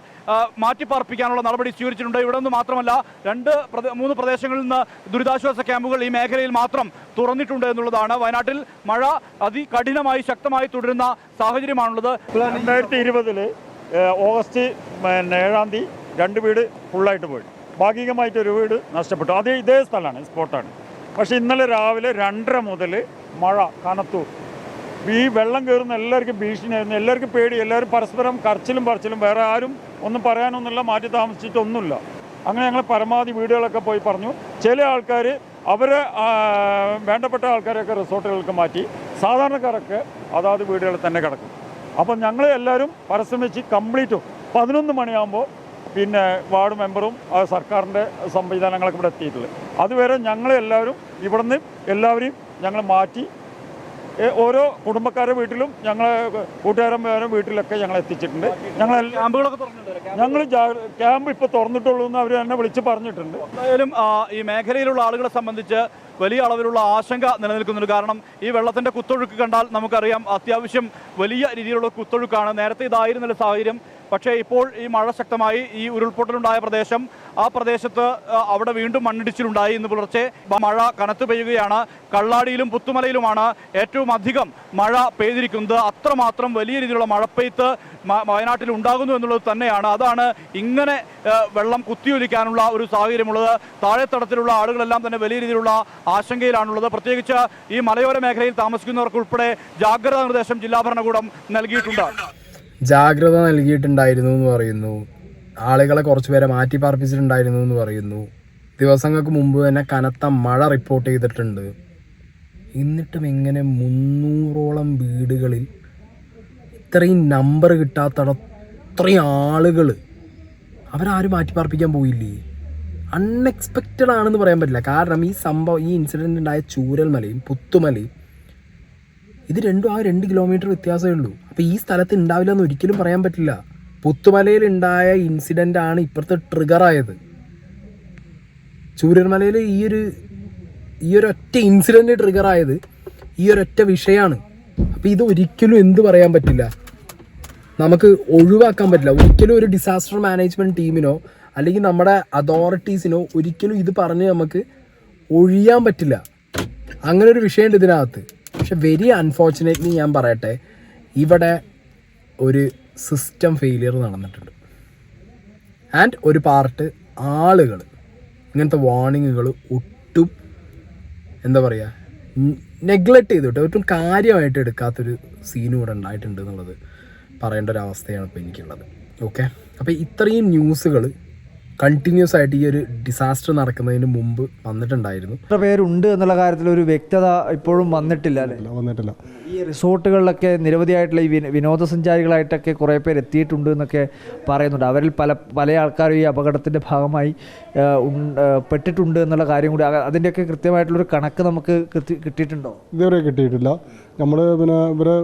മാറ്റിപ്പാർപ്പിക്കാനുള്ള നടപടി സ്വീകരിച്ചിട്ടുണ്ട്. ഇവിടെ നിന്ന് മാത്രമല്ല രണ്ട് മൂന്ന് പ്രദേശങ്ങളിൽ നിന്ന് ദുരിതാശ്വാസ ക്യാമ്പുകൾ ഈ മേഖലയിൽ മാത്രം തുറന്നിട്ടുണ്ട് എന്നുള്ളതാണ്. വയനാട്ടിൽ മഴ അതികഠിനമായി ശക്തമായി തുടരുന്ന സാഹചര്യമാണുള്ളത്. രണ്ടായിരത്തി ഇരുപതിൽ ഓഗസ്റ്റ് ഏഴാം തീയതി രണ്ട് വീട് ഫുള്ളായിട്ട് പോയി. ഭാഗികമായിട്ട് ഒരു വീട് നഷ്ടപ്പെട്ടു. അതേ ഇതേ സ്ഥലമാണ് സ്പോട്ടാണ്. പക്ഷേ ഇന്നലെ രാവിലെ രണ്ടര മുതൽ മഴ കനത്തു. ഈ വെള്ളം കയറുന്ന എല്ലാവർക്കും ഭീഷണിയായിരുന്നു. എല്ലാവർക്കും പേടി. എല്ലാവരും പരസ്പരം കരച്ചിലും പറച്ചിലും വേറെ ആരും ഒന്നും പറയാനൊന്നുമില്ല മാറ്റി താമസിച്ചിട്ടൊന്നുമില്ല. അങ്ങനെ ഞങ്ങൾ പരമാവധി വീടുകളൊക്കെ പോയി പറഞ്ഞു. ചില ആൾക്കാർ അവരെ വേണ്ടപ്പെട്ട ആൾക്കാരെയൊക്കെ റിസോർട്ടുകൾക്ക് മാറ്റി. സാധാരണക്കാരൊക്കെ അതാത് വീടുകളിൽ തന്നെ കിടക്കും. അപ്പം ഞങ്ങൾ എല്ലാവരും പരിശ്രമിച്ച് കംപ്ലീറ്റും. പതിനൊന്ന് മണിയാകുമ്പോൾ പിന്നെ വാർഡ് മെമ്പറും സർക്കാരിന്റെ സംവിധാനങ്ങളൊക്കെ ഇവിടെ എത്തിയിട്ടുള്ളത് അതുവരെ ഞങ്ങളെല്ലാവരും ഇവിടുന്ന് എല്ലാവരെയും ഞങ്ങൾ മാറ്റി ഓരോ കുടുംബക്കാരുടെ വീട്ടിലും ഞങ്ങളെ കൂട്ടുകാരന്മാരുടെ വീട്ടിലൊക്കെ ഞങ്ങൾ എത്തിച്ചിട്ടുണ്ട്. ഞങ്ങൾ ഞങ്ങൾ ക്യാമ്പ് ഇപ്പോൾ തുറന്നിട്ടുള്ളൂ എന്ന് അവർ തന്നെ വിളിച്ച് പറഞ്ഞിട്ടുണ്ട്. എന്തായാലും ഈ മേഖലയിലുള്ള ആളുകളെ സംബന്ധിച്ച് വലിയ അളവിലുള്ള ആശങ്ക നിലനിൽക്കുന്നുണ്ട്. കാരണം ഈ വെള്ളത്തിന്റെ കുത്തൊഴുക്ക് കണ്ടാൽ നമുക്കറിയാം അത്യാവശ്യം വലിയ രീതിയിലുള്ള കുത്തൊഴുക്കാണ്. നേരത്തെ ഇതായിരുന്നില്ല സാഹചര്യം പക്ഷേ ഇപ്പോൾ ഈ മഴ ശക്തമായി ഈ ഉരുൾപൊട്ടലുണ്ടായ പ്രദേശം ആ പ്രദേശത്ത് അവിടെ വീണ്ടും മണ്ണിടിച്ചിലുണ്ടായി ഇന്ന് പുലർച്ചെ. മഴ കനത്തു പെയ്യുകയാണ്. കള്ളാടിയിലും പുത്തുമലയിലുമാണ് ഏറ്റവും അധികം മഴ പെയ്തിരിക്കുന്നത്. അത്രമാത്രം വലിയ രീതിയിലുള്ള മഴപ്പെയ്ത്ത് വയനാട്ടിൽ ഉണ്ടാകുന്നു എന്നുള്ളത് തന്നെയാണ്. അതാണ് ഇങ്ങനെ വെള്ളം കുത്തിയൊലിക്കാനുള്ള ഒരു സാഹചര്യമുള്ളത്. താഴെത്തടത്തിലുള്ള ആളുകളെല്ലാം തന്നെ വലിയ രീതിയിലുള്ള ആശങ്കയിലാണുള്ളത്. പ്രത്യേകിച്ച് ഈ മലയോര മേഖലയിൽ താമസിക്കുന്നവർക്കുൾപ്പെടെ ജാഗ്രതാ നിർദ്ദേശം ജില്ലാ ഭരണകൂടം നൽകിയിട്ടുണ്ട്. ജാഗ്രത നൽകിയിട്ടുണ്ടായിരുന്നു എന്ന് പറയുന്നു. ആളുകളെ കുറച്ച് പേരെ മാറ്റി പാർപ്പിച്ചിട്ടുണ്ടായിരുന്നു എന്ന് പറയുന്നു. ദിവസങ്ങൾക്ക് മുമ്പ് തന്നെ കനത്ത മഴ റിപ്പോർട്ട് ചെയ്തിട്ടുണ്ട്. എന്നിട്ടും എങ്ങനെ മുന്നൂറോളം വീടുകളിൽ ഇത്രയും നമ്പർ കിട്ടാത്ത ഇത്രയും ആളുകൾ അവരാരും മാറ്റി പാർപ്പിക്കാൻ പോയില്ലേ? അൺഎക്സ്പെക്റ്റഡ് ആണെന്ന് പറയാൻ പറ്റില്ല. കാരണം ഈ സംഭവം ഈ ഇൻസിഡന്റ് ഉണ്ടായ ചൂരൽമലയും പുത്തുമലയും ഇത് രണ്ടും ആ രണ്ട് കിലോമീറ്റർ വ്യത്യാസമേ ഉള്ളൂ. അപ്പോൾ ഈ സ്ഥലത്ത് ഉണ്ടാവില്ല എന്ന് ഒരിക്കലും പറയാൻ പറ്റില്ല. പുത്തുമലയിൽ ഉണ്ടായ ഇൻസിഡന്റ് ആണ് ഇപ്പോഴത്തെ ട്രിഗർ ആയത്. ചൂരൽമലയിൽ ഈ ഒരു ഈ ഒരു ഒറ്റ ഇൻസിഡന്റ് ട്രിഗർ ആയത് ഈ ഒരൊറ്റ വിഷയമാണ് അപ്പോൾ ഇത് ഒരിക്കലും എന്ത് പറയാൻ പറ്റില്ല. നമുക്ക് ഒഴിവാക്കാൻ പറ്റില്ല. ഒരിക്കലും ഒരു ഡിസാസ്റ്റർ മാനേജ്മെന്റ് ടീമിനോ അല്ലെങ്കിൽ നമ്മുടെ അതോറിറ്റീസിനോ ഒരിക്കലും ഇത് പറഞ്ഞ് നമുക്ക് ഒഴിയാൻ പറ്റില്ല. അങ്ങനെ ഒരു വിഷയമുണ്ട് ഇതിനകത്ത്. പക്ഷെ വെരി അൺഫോർച്ചുനേറ്റ്ലി ഞാൻ പറയട്ടെ ഇവിടെ ഒരു സിസ്റ്റം ഫെയിലിയർ നടന്നിട്ടുണ്ട്. ആൻഡ് ഒരു പാർട്ട് ആളുകൾ ഇങ്ങനത്തെ വാർണിങ്ങുകൾ ഒട്ടും എന്താ പറയുക നെഗ്ലക്റ്റ് ചെയ്തിട്ട് ഒട്ടും കാര്യമായിട്ട് എടുക്കാത്തൊരു സീനും ഇവിടെ ഉണ്ടായിട്ടുണ്ട് എന്നുള്ളത് പറയേണ്ട ഒരു അവസ്ഥയാണ് ഇപ്പോൾ എനിക്കുള്ളത്. ഓക്കെ അപ്പോൾ ഇത്രയും ന്യൂസുകൾ കണ്ടിന്യൂസ് ആയിട്ട് ഈ ഒരു ഡിസാസ്റ്റർ നടക്കുന്നതിന് മുമ്പ് വന്നിട്ടുണ്ടായിരുന്നു. എത്ര പേരുണ്ട് എന്നുള്ള കാര്യത്തിൽ ഒരു വ്യക്തത ഇപ്പോഴും വന്നിട്ടില്ല അല്ലേ? വന്നിട്ടില്ല. ഈ റിസോർട്ടുകളിലൊക്കെ നിരവധിയായിട്ടുള്ള ഈ വിന- വിനോദസഞ്ചാരികളായിട്ടൊക്കെ കുറേ പേര് എത്തിയിട്ടുണ്ട് എന്നൊക്കെ പറയുന്നുണ്ട്. അവരിൽ പല പല ആൾക്കാരും ഈ അപകടത്തിന്റെ ഭാഗമായി ആ, ഉൺ- ആ, പെട്ടിട്ടുണ്ട് എന്നുള്ള കാര്യം കൂടി അ- അതിന്റെയൊക്കെ കൃത്യമായിട്ടുള്ളൊരു കണക്ക് നമുക്ക് കൃത്യ- കിട്ടിയിട്ടുണ്ടോ? ഇതുവരെ കിട്ടിയിട്ടില്ല. നമ്മൾ പിന്നെ ഇവരെ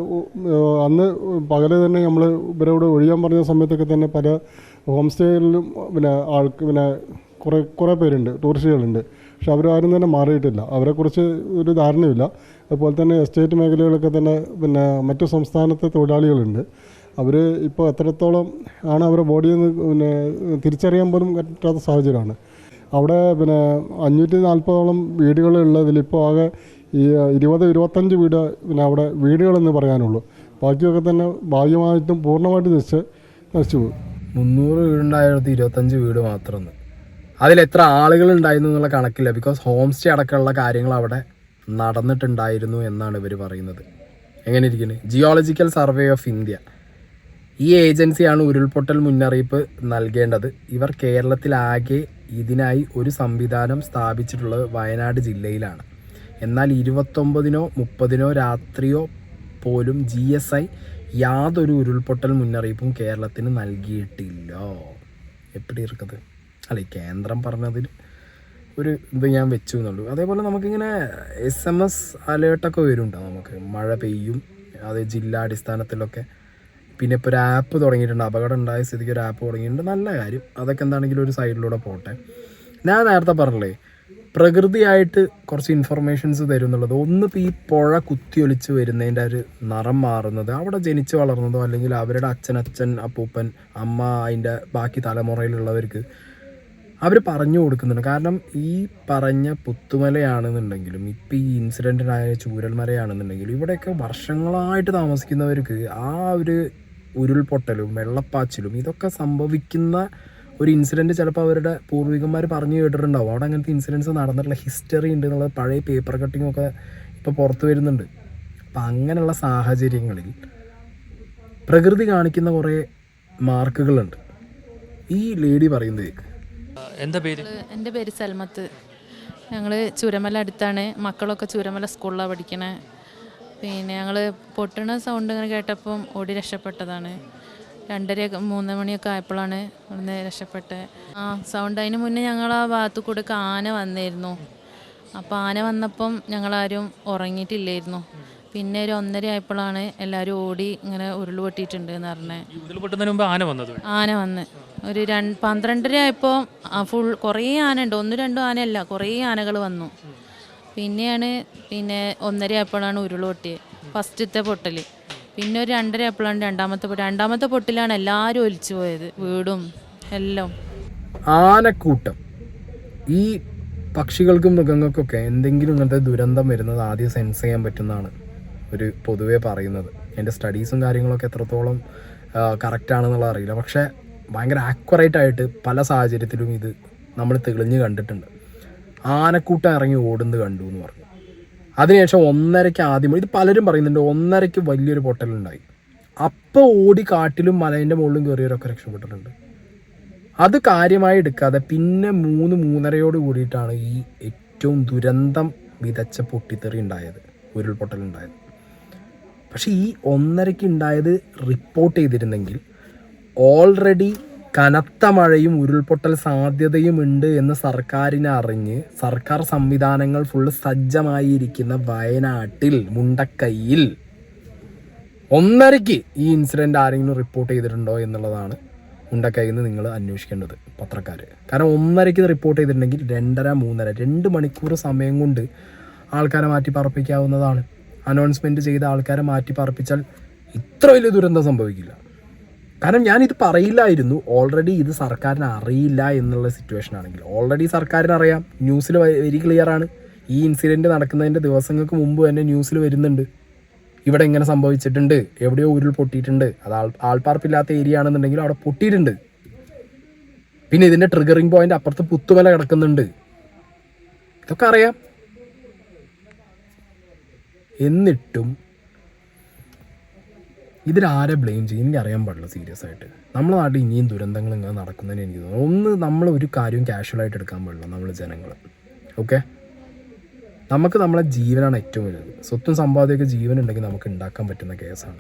അന്ന് പകൽ തന്നെ നമ്മൾ ഇവരോട് ഒഴിയാൻ പറഞ്ഞ സമയത്തൊക്കെ തന്നെ പല ഹോം സ്റ്റേകളിലും പിന്നെ ആൾക്ക് പിന്നെ കുറേ കുറേ പേരുണ്ട് ടൂറിസ്റ്റുകളുണ്ട്. പക്ഷെ അവരാരും തന്നെ മാറിയിട്ടില്ല. അവരെക്കുറിച്ച് ഒരു ധാരണയില്ല അതുപോലെ തന്നെ എസ്റ്റേറ്റ് മേഖലകളൊക്കെ തന്നെ പിന്നെ മറ്റു സംസ്ഥാനത്തെ തൊഴിലാളികളുണ്ട്. അവർ ഇപ്പോൾ എത്രത്തോളം ആണ് അവരുടെ ബോഡിയിൽ പിന്നെ തിരിച്ചറിയാൻ പോലും പറ്റാത്ത സാഹചര്യമാണ്. അവിടെ പിന്നെ അഞ്ഞൂറ്റി നാൽപ്പതോളം വീടുകളുള്ളതിൽ ഇപ്പോൾ ആകെ ഈ ഇരുപത് ഇരുപത്തഞ്ച് വീട് പിന്നെ അവിടെ വീടുകളെന്ന് പറയാനുള്ളൂ. ബാക്കിയൊക്കെ തന്നെ ഭാഗ്യമായിട്ടും പൂർണമായിട്ട് നശിച്ച് നശിച്ചു പോകും മുന്നൂറ് വീടുണ്ടായിരത്തി ഇരുപത്തഞ്ച് വീട് മാത്രമെന്ന് അതിൽ എത്ര ആളുകൾ ഉണ്ടായിരുന്നു എന്നുള്ള കണക്കില്ല. ബിക്കോസ് ഹോം സ്റ്റേ അടക്കമുള്ള കാര്യങ്ങൾ അവിടെ നടന്നിട്ടുണ്ടായിരുന്നു എന്നാണ് ഇവർ പറയുന്നത്. എങ്ങനെ ഇരിക്കുന്നത് ജിയോളജിക്കൽ സർവേ ഓഫ് ഇന്ത്യ ഈ ഏജൻസിയാണ് ഉരുൾപൊട്ടൽ മുന്നറിയിപ്പ് നൽകേണ്ടത്. ഇവർ കേരളത്തിലാകെ ഇതിനായി ഒരു സംവിധാനം സ്ഥാപിച്ചിട്ടുള്ളത് വയനാട് ജില്ലയിലാണ്. എന്നാൽ ഇരുപത്തൊമ്പതിനോ മുപ്പതിനോ രാത്രിയോ പോലും ജി എസ് ഐ യാതൊരു ഉരുൾപൊട്ടൽ മുന്നറിയിപ്പും കേരളത്തിന് നൽകിയിട്ടില്ല. എപ്പിടി ഇരിക്കത്? അല്ല കേന്ദ്രം പറഞ്ഞതിൽ ഒരു ഇത് ഞാൻ വെച്ചു എന്നുള്ളൂ. അതേപോലെ നമുക്കിങ്ങനെ എസ് എം എസ് അലേർട്ടൊക്കെ വരുന്നുണ്ടോ നമുക്ക്? മഴ പെയ്യും അത് ജില്ലാ അടിസ്ഥാനത്തിലൊക്കെ. പിന്നെ ഇപ്പോൾ ഒരു ആപ്പ് തുടങ്ങിയിട്ടുണ്ട്. അപകടം ഉണ്ടായ സ്ഥിതിക്ക് ഒരു ആപ്പ് തുടങ്ങിയിട്ടുണ്ട്. നല്ല കാര്യം. അതൊക്കെ എന്താണെങ്കിലും ഒരു സൈഡിലൂടെ പോട്ടെ. ഞാൻ നേരത്തെ പറഞ്ഞില്ലേ പ്രകൃതിയായിട്ട് കുറച്ച് ഇൻഫർമേഷൻസ് തരും എന്നുള്ളത്. ഒന്നിപ്പോൾ ഈ പുഴ കുത്തിയൊലിച്ച് വരുന്നതിന്റെ ഒരു നിറം മാറുന്നത് അവിടെ ജനിച്ച് വളർന്നതോ അല്ലെങ്കിൽ അവരുടെ അച്ഛൻ അപ്പൂപ്പൻ അമ്മ അതിന്റെ ബാക്കി തലമുറയിലുള്ളവർക്ക് അവർ പറഞ്ഞു കൊടുക്കുന്നുണ്ട്. കാരണം ഈ പറഞ്ഞ പുത്തുമലയാണെന്നുണ്ടെങ്കിലും ഇപ്പം ഈ ഇൻസിഡന്റിനായ ചൂരൽമലയാണെന്നുണ്ടെങ്കിലും ഇവിടെയൊക്കെ വർഷങ്ങളായിട്ട് താമസിക്കുന്നവർക്ക് ആ ഒരു ഉരുൾപൊട്ടലും വെള്ളപ്പാച്ചിലും ഇതൊക്കെ സംഭവിക്കുന്ന ഒരു ഇൻസിഡന്റ് ചിലപ്പോൾ അവരുടെ പൂർവികന്മാർ പറഞ്ഞു കേട്ടിട്ടുണ്ടാവും. അവിടെ അങ്ങനത്തെ ഇൻസിഡൻസ് നടന്നിട്ടുള്ള ഹിസ്റ്ററി ഉണ്ട് എന്നുള്ള പഴയ പേപ്പർ കട്ടിങ്ങൊക്കെ ഒക്കെ ഇപ്പോൾ പുറത്ത് വരുന്നുണ്ട്. അപ്പം അങ്ങനെയുള്ള സാഹചര്യങ്ങളിൽ പ്രകൃതി കാണിക്കുന്ന കുറേ മാർക്കുകളുണ്ട്. ഈ ലേഡി പറയുന്നത് എന്താ പേര്? എന്റെ പേര് സൽമത്ത്. ഞങ്ങൾ ചുരമല അടുത്താണ്. മക്കളൊക്കെ ചുരമല സ്കൂളിലാണ് പഠിക്കണേ. പിന്നെ ഞങ്ങൾ പൊട്ടണ സൗണ്ട് ഇങ്ങനെ കേട്ടപ്പം ഓടി രക്ഷപ്പെട്ടതാണ്. രണ്ടര മൂന്ന് മണിയൊക്കെ ആയപ്പോഴാണ് ഇവിടുന്ന് രക്ഷപ്പെട്ടത്. ആ സൗണ്ട് അതിന് മുന്നേ ഞങ്ങൾ ആ ഭാഗത്തു കൂടെ ആന വന്നിരുന്നു. അപ്പോൾ ആന വന്നപ്പം ഞങ്ങളാരും ഉറങ്ങിയിട്ടില്ലായിരുന്നു. പിന്നെ ഒരു ഒന്നര ആയപ്പോഴാണ് എല്ലാവരും ഓടി ഇങ്ങനെ ഉരുൾ പൊട്ടിയിട്ടുണ്ട് എന്ന് പറഞ്ഞത് ആന വന്നത് ആന വന്ന്. ഒരു രണ്ട് പന്ത്രണ്ടര ആയപ്പോൾ ഫുൾ കുറേ ആന ഉണ്ട്. ഒന്നും രണ്ടും ആനയല്ല കുറേ ആനകൾ വന്നു. പിന്നെയാണ് പിന്നെ ഒന്നര ആയപ്പോഴാണ് ഉരുൾ പൊട്ടിയത്. ഫസ്റ്റത്തെ പൊട്ടൽ പിന്നെ ഒരു രണ്ടര ആയപ്പോഴാണ് രണ്ടാമത്തെ പൊട്ട് രണ്ടാമത്തെ പൊട്ടിലാണ് എല്ലാവരും ഒലിച്ചു പോയത്. വീടും എല്ലാം. ആനക്കൂട്ടം. ഈ പക്ഷികൾക്കും മൃഗങ്ങൾക്കൊക്കെ എന്തെങ്കിലും ഇങ്ങനത്തെ ദുരന്തം വരുന്നത് ആദ്യം സെൻസ് ചെയ്യാൻ പറ്റുന്നതാണ് ഒരു പൊതുവേ പറയുന്നത്. എന്റെ സ്റ്റഡീസും കാര്യങ്ങളൊക്കെ എത്രത്തോളം ആണെന്നുള്ള അറിയില്ല. പക്ഷേ ഭയങ്കര ആക്യുറേറ്റ് ആയിട്ട് പല സാഹചര്യത്തിലും ഇത് നമ്മൾ തെളിഞ്ഞ് കണ്ടിട്ടുണ്ട്. ആനക്കൂട്ടം ഇറങ്ങി ഓടുന്നത് കണ്ടു എന്ന് പറഞ്ഞു. അതിനുശേഷം ഒന്നരയ്ക്ക് ആദ്യം ഇത് പലരും പറയുന്നുണ്ട് ഒന്നരയ്ക്ക് വലിയൊരു പൊട്ടലുണ്ടായി. അപ്പോൾ ഓടി കാട്ടിലും മലേന്റെ മുകളിലും കയറിയവരൊക്കെ രക്ഷപ്പെട്ടിട്ടുണ്ട്. അത് കാര്യമായി എടുക്കാതെ പിന്നെ മൂന്ന് മൂന്നരയോട് കൂടിയിട്ടാണ് ഈ ഏറ്റവും ദുരന്തം വിതച്ച പൊട്ടിത്തെറി ഉണ്ടായത് ഉരുൾപൊട്ടൽ ഉണ്ടായത് പക്ഷേ ഈ ഒന്നരയ്ക്ക് ഉണ്ടായത് റിപ്പോർട്ട് ചെയ്തിരുന്നെങ്കിൽ ഓൾറെഡി കനത്ത മഴയും ഉരുൾപൊട്ടൽ സാധ്യതയും ഉണ്ട് എന്ന് സർക്കാരിനെ അറിഞ്ഞ് സർക്കാർ സംവിധാനങ്ങൾ ഫുള്ള് സജ്ജമായിരിക്കുന്ന വയനാട്ടിൽ മുണ്ടക്കൈയിൽ. ഒന്നരയ്ക്ക് ഈ ഇൻസിഡന്റ് ആരെങ്കിലും റിപ്പോർട്ട് ചെയ്തിട്ടുണ്ടോ എന്നുള്ളതാണ് മുണ്ടക്കൈയിൽ നിന്ന് നിങ്ങൾ അന്വേഷിക്കേണ്ടത് പത്രക്കാർ കാരണം ഒന്നരയ്ക്ക് റിപ്പോർട്ട് ചെയ്തിട്ടുണ്ടെങ്കിൽ രണ്ടര മൂന്നര രണ്ട് മണിക്കൂർ സമയം കൊണ്ട് ആൾക്കാരെ മാറ്റി പറപ്പിക്കാവുന്നതാണ് അനൗൺസ്മെന്റ് ചെയ്ത ആൾക്കാരെ മാറ്റി പറപ്പിച്ചാൽ ഇത്ര വലിയ ദുരന്തം സംഭവിക്കില്ല. കാരണം ഞാനിത് പറയില്ലായിരുന്നു. ഓൾറെഡി ഇത് സർക്കാരിന് അറിയില്ല എന്നുള്ള സിറ്റുവേഷൻ ആണെങ്കിൽ. ഓൾറെഡി സർക്കാരിന് അറിയാം ന്യൂസിൽ വെരി ക്ലിയർ ആണ്. ഈ ഇൻസിഡന്റ് നടക്കുന്നതിന്റെ ദിവസങ്ങൾക്ക് മുമ്പ് തന്നെ ന്യൂസിൽ വരുന്നുണ്ട്. ഇവിടെ എങ്ങനെ സംഭവിച്ചിട്ടുണ്ട്. എവിടെയോ ഉരുൾ പൊട്ടിയിട്ടുണ്ട്. അത് ആൾ ആൾപ്പാർപ്പില്ലാത്ത ഏരിയ ആണെന്നുണ്ടെങ്കിൽ അവിടെ പൊട്ടിയിട്ടുണ്ട്. പിന്നെ ഇതിന്റെ ട്രിഗറിങ് പോയിന്റ് അപ്പുറത്ത് പുത്തുമല കിടക്കുന്നുണ്ട്. ഇതൊക്കെ അറിയാം. എന്നിട്ടും ഇതിലാരെ ബ്ലെയിം ചെയ്യും. എനിക്ക് അറിയാൻ പാടില്ല സീരിയസ് ആയിട്ട്. നമ്മുടെ നാട്ടിൽ ഇനിയും ദുരന്തങ്ങൾ ഇങ്ങനെ നടക്കുന്നതിന് എനിക്ക് തോന്നുന്നു. ഒന്ന് നമ്മൾ ഒരു കാര്യവും കാഷ്വലായിട്ട് എടുക്കാൻ പാടില്ല നമ്മൾ ജനങ്ങൾ ഓക്കെ നമുക്ക് നമ്മളെ ജീവനാണ് ഏറ്റവും വലുത്. സ്വത്തും സമ്പാദ്യമൊക്കെ ജീവൻ ഉണ്ടെങ്കിൽ നമുക്ക് ഉണ്ടാക്കാൻ പറ്റുന്ന കേസാണ്.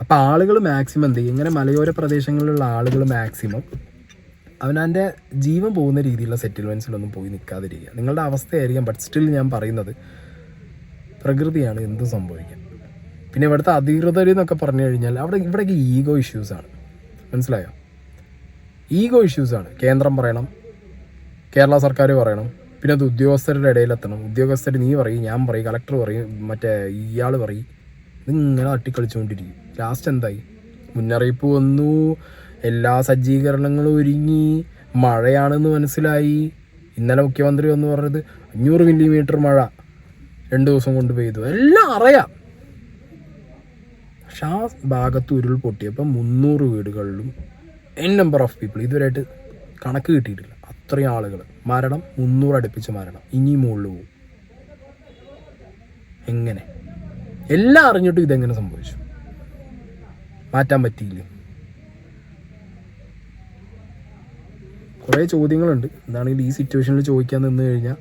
അപ്പോൾ ആളുകൾ മാക്സിമം എന്ത് ചെയ്യും? ഇങ്ങനെ മലയോര പ്രദേശങ്ങളിലുള്ള ആളുകൾ മാക്സിമം അവനവന്റെ ജീവൻ പോകുന്ന രീതിയിലുള്ള സെറ്റിൽമെന്റ്സിലൊന്നും പോയി നിൽക്കാതിരിക്കുക. നിങ്ങളുടെ അവസ്ഥയായിരിക്കാം ബട്ട് സ്റ്റിൽ ഞാൻ പറയുന്നത് പ്രകൃതിയാണ് എന്തും സംഭവിക്കാം. പിന്നെ ഇവിടുത്തെ അധികൃതർ എന്നൊക്കെ പറഞ്ഞു കഴിഞ്ഞാൽ അവിടെ ഇവിടേക്ക് ഈഗോ ഇഷ്യൂസാണ് മനസ്സിലായോ? ഈഗോ ഇഷ്യൂസാണ് കേന്ദ്രം പറയണം കേരള സർക്കാർ പറയണം പിന്നെ അത് ഉദ്യോഗസ്ഥരുടെ ഇടയിലെത്തണം. ഉദ്യോഗസ്ഥർ നീ പറയും ഞാൻ പറയും കളക്ടർ പറയും മറ്റേ ഇയാൾ പറയും. ഇതിങ്ങനെ തട്ടിക്കളിച്ചുകൊണ്ടിരിക്കും. ലാസ്റ്റ് എന്തായി? മുന്നറിയിപ്പ് വന്നു എല്ലാ സജ്ജീകരണങ്ങളും ഒരുങ്ങി മഴയാണെന്ന് മനസ്സിലായി. ഇന്നലെ മുഖ്യമന്ത്രി വന്ന് പറഞ്ഞത് അഞ്ഞൂറ് മില്ലിമീറ്റർ മഴ രണ്ട് ദിവസം കൊണ്ട് പെയ്തു. എല്ലാം അറിയാം. പക്ഷെ ആ ഭാഗത്ത് ഉരുൾ മുന്നൂറ് വീടുകളിലും എൻ നമ്പർ ഓഫ് പീപ്പിൾ ഇതുവരെയായിട്ട് കണക്ക് കിട്ടിയിട്ടില്ല. അത്രയും ആളുകൾ മരണം മുന്നൂറ് അടുപ്പിച്ച് മരണം. ഇനി മുകളിൽ പോകും. എങ്ങനെ? എല്ലാം അറിഞ്ഞിട്ടും ഇതെങ്ങനെ സംഭവിച്ചു? മാറ്റാൻ പറ്റിയില്ലേ? കുറേ ചോദ്യങ്ങളുണ്ട്. എന്താണെങ്കിൽ ഈ സിറ്റുവേഷനിൽ ചോദിക്കാൻ നിന്ന് കഴിഞ്ഞാൽ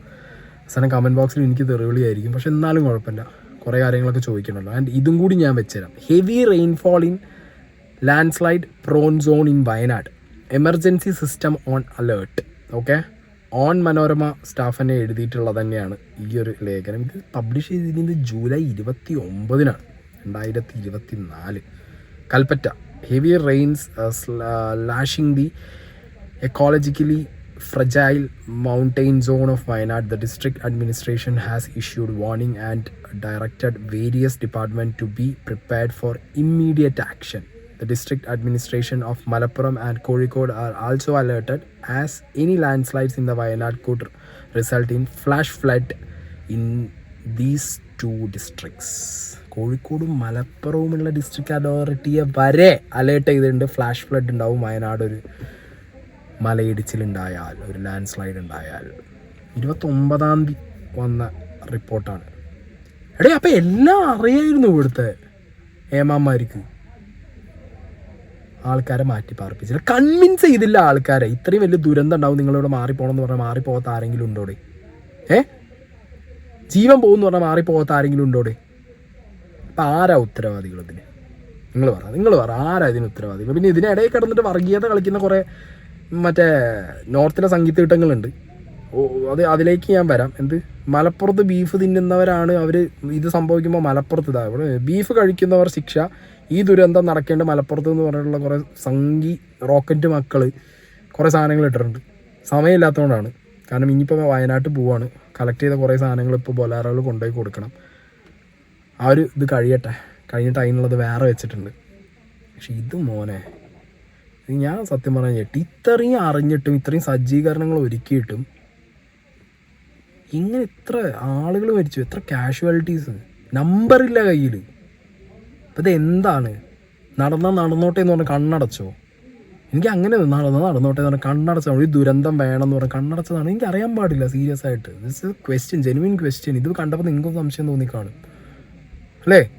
അവസാനം കമന്റ് ബോക്സിൽ എനിക്ക് തെറിവിളിയായിരിക്കും പക്ഷെ എന്നാലും കുഴപ്പമില്ല. കുറേ കാര്യങ്ങളൊക്കെ ചോദിക്കണമല്ലോ. ആൻഡ് ഇതും കൂടി ഞാൻ വെച്ചുതരാം. Heavy rainfall in landslide prone zone in Wayanad. Emergency system on alert okay on Manorama staff തന്നെ എഴുതിയിട്ടുള്ളത് തന്നെയാണ് ഈ ഒരു ലേഖനം. ഇത് പബ്ലിഷ് ചെയ്തിരിക്കുന്നത് ജൂലൈ ഇരുപത്തി ഒമ്പതിനാണ് രണ്ടായിരത്തി ഇരുപത്തി നാല് Kalpetta heavy rains lashing the ecologically fragile mountain zone of Wayanad the district administration has issued warning and directed various department to be prepared for immediate action the district administration of Malappuram and Kozhikode are also alerted as any landslides in the Wayanad could result in flash flood in these two districts കോഴിക്കോടും മലപ്പുറവും ഉള്ള district അതോറിറ്റിയെ വരെ alert ചെയ്തിട്ടുണ്ട്. Flash flood ഉണ്ടാവും വയനാട് ഒരു മലയിടിച്ചിലുണ്ടായാൽ ഒരു land slide ഉണ്ടായാൽ. ഇരുപത്തൊമ്പതാം തീയതി വന്ന റിപ്പോർട്ടാണ്. എടേ അപ്പം എല്ലാം അറിയായിരുന്നു ഇവിടുത്തെ ഏമാന്മാർക്ക്. ആൾക്കാരെ മാറ്റി പാർപ്പിച്ചില്ല. കൺവിൻസ് ചെയ്തില്ല ആൾക്കാരെ. ഇത്രയും വലിയ ദുരന്തം ഉണ്ടാവും നിങ്ങളിവിടെ മാറിപ്പോകണം എന്ന് പറഞ്ഞാൽ മാറിപ്പോകാത്ത ആരെങ്കിലും ഉണ്ടോടെ ഏ? ജീവൻ പോകുമെന്ന് പറഞ്ഞാൽ മാറിപ്പോകാത്ത ആരെങ്കിലും ഉണ്ടോടെ അപ്പം ആരാ ഉത്തരവാദികൾ ഇതിന്? നിങ്ങൾ പറ നിങ്ങൾ പറ ആരാ ഇതിന് ഉത്തരവാദികൾ? പിന്നെ ഇതിനിടയിൽ കിടന്നിട്ട് വർഗീയത കളിക്കുന്ന കുറേ മറ്റേ നോർത്തിലെ സംഗീത കിട്ടങ്ങളുണ്ട് ഓ അത് അതിലേക്ക് ഞാൻ വരാം. എന്ത്? മലപ്പുറത്ത് ബീഫ് തിന്നുന്നവരാണ് അവർ ഇത് സംഭവിക്കുമ്പോൾ മലപ്പുറത്ത് ഇതാ. ഇവിടെ ബീഫ് കഴിക്കുന്നവർ ശിക്ഷ. ഈ ദുരന്തം നടക്കേണ്ട മലപ്പുറത്ത് എന്ന് പറഞ്ഞിട്ടുള്ള കുറേ സംഗി റോക്കറ്റ് മക്കൾ കുറേ സാധനങ്ങൾ ഇട്ടിട്ടുണ്ട്. സമയമില്ലാത്തതുകൊണ്ടാണ്. കാരണം ഇനിയിപ്പോൾ വയനാട്ട് പോവാണ്. കളക്ട് ചെയ്ത കുറേ സാധനങ്ങൾ ഇപ്പോൾ ബൊലാറകൾ കൊണ്ടുപോയി കൊടുക്കണം. ആ ഒരു ഇത് കഴിയട്ടെ. കഴിഞ്ഞിട്ട് അതിനുള്ളത് വേറെ വെച്ചിട്ടുണ്ട്. പക്ഷെ ഇത് മോനെ ഞാൻ സത്യം പറഞ്ഞു ഞെട്ടി. ഇത്രയും അറിഞ്ഞിട്ടും ഇത്രയും സജ്ജീകരണങ്ങൾ ഒരുക്കിയിട്ടും ഇങ്ങനെ ഇത്ര ആളുകൾ മരിച്ചു. എത്ര കാഷ്വാലിറ്റീസ് നമ്പറില്ല കയ്യിൽ അപ്പം ഇത് എന്താണ്? നടന്ന നടന്നോട്ടെ എന്ന് പറഞ്ഞാൽ കണ്ണടച്ചോ? എനിക്ക് അങ്ങനെ നടന്നാൽ നടന്നോട്ടെ എന്ന് പറഞ്ഞാൽ കണ്ണടച്ചതാണ് ഒരു ദുരന്തം വേണം എന്ന് പറഞ്ഞാൽ കണ്ണടച്ചതാണ്. എനിക്ക് അറിയാൻ പാടില്ല സീരിയസ് ആയിട്ട്. ദിസ് ക്വസ്റ്റ്യൻ ജെനുവിൻ ക്വസ്റ്റ്യൻ ഇത് കണ്ടപ്പോൾ നിങ്ങൾക്ക് സംശയം തോന്നിക്കാണും. അല്ലേ?